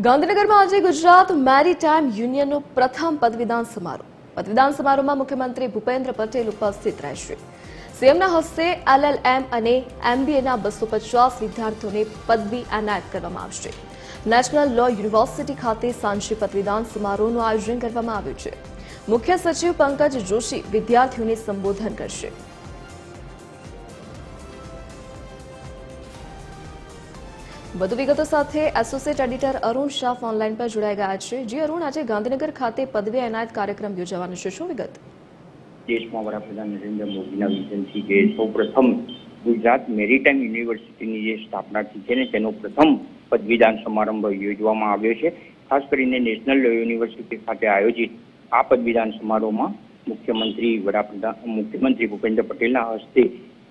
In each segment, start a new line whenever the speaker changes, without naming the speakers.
ગાંધીનગરમાં આજે ગુજરાત મેરીટાઈમ યુનિયનનો પ્રથમ પદવીદાન સમારોહ. પદવીદાન સમારોહમાં મુખ્યમંત્રી ભૂપેન્દ્ર પટેલ ઉપસ્થિત રહેશે. સીએમના હસ્તે એલએલએમ અને એમબીએના બસો પચાસ વિદ્યાર્થીઓને પદવી એનાયત કરવામાં આવશે. નેશનલ લો યુનિવર્સિટી ખાતે સાંજે પદવીદાન સમારોહનું આયોજન કરવામાં આવ્યું છે. મુખ્ય સચિવ પંકજ જોશી વિદ્યાર્થીઓને સંબોધન કરશે. વધુ વિગતો સાથે associate editor Arun Shah online પર જોડાઈ ગયા છે. જે અરુણ, આજે ગાંધીનગર ખાતે પદવી એનાયત કાર્યક્રમ યોજાવાનો છે. શું વિગત?
દેશમાં વડાપ્રધાન નરેન્દ્ર મોદીના વિઝનથી જે સૌપ્રથમ ગુજરાત મેરીટાઈમ યુનિવર્સિટીની જે સ્થાપના થઈ છે ને, તેનો પ્રથમ પદવીદાન સમારંભ યોજવામાં આવ્યો છે. ખાસ કરીને નેશનલ યુનિવર્સિટી ખાતે આયોજિત આ પદવીદાન સમારોહમાં મુખ્યમંત્રી વડાપ્રધાન, મુખ્યમંત્રી ભૂપેન્દ્ર પટેલના હસ્તે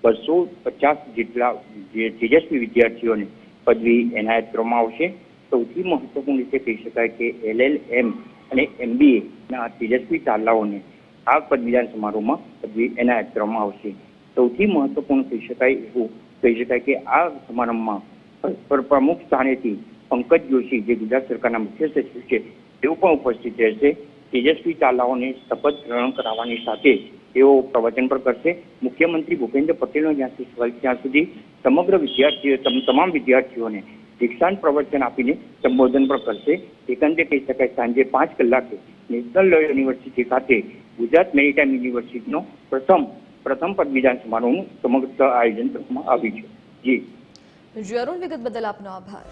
બસો પચાસ જેટલા જે તેજસ્વી વિદ્યાર્થીઓને પદવી એનાયત કરવામાં આવશે. સૌથી મહત્વપૂર્ણ રીતે કહી શકાય કે એલએલએમ અને એમબીએ ના તેજસ્વી તાલાઓને આ પદવીદાન સમારોહમાં પદવી એનાયત કરવામાં આવશે. સૌથી મહત્વપૂર્ણ કહી શકાય એવું કહી શકાય કે આ સમારંભમાં પ્રમુખ સ્થાનેથી પંકજ જોશી, જે ગુજરાત સરકારના મુખ્ય સચિવ છે, તેઓ પણ ઉપસ્થિત રહેશે. તેજસ્વી તાલાઓને શપથ ગ્રહણ કરાવવાની સાથે તેઓ પ્રવચન પણ કરશે. મુખ્યમંત્રી ભૂપેન્દ્ર પટેલનો જ્યાંથી સુધી સમગ્ર વિદ્યાર્થીઓ તમામ વિદ્યાર્થીઓને દીક્ષાંત પ્રવચન આપીને સંબોધન પણ કરશે. એકંદરે કહી શકાય, સાંજે પાંચ કલાકે નેશનલ લો યુનિવર્સિટી ખાતે ગુજરાત મેરીટાઈમ યુનિવર્સિટીનો પ્રથમ પ્રથમ પદવીદાન સમારોહનું સમગ્ર આયોજન કરવામાં આવ્યું છે. જી.
જરૂર વિગત બદલ આપનો આભાર.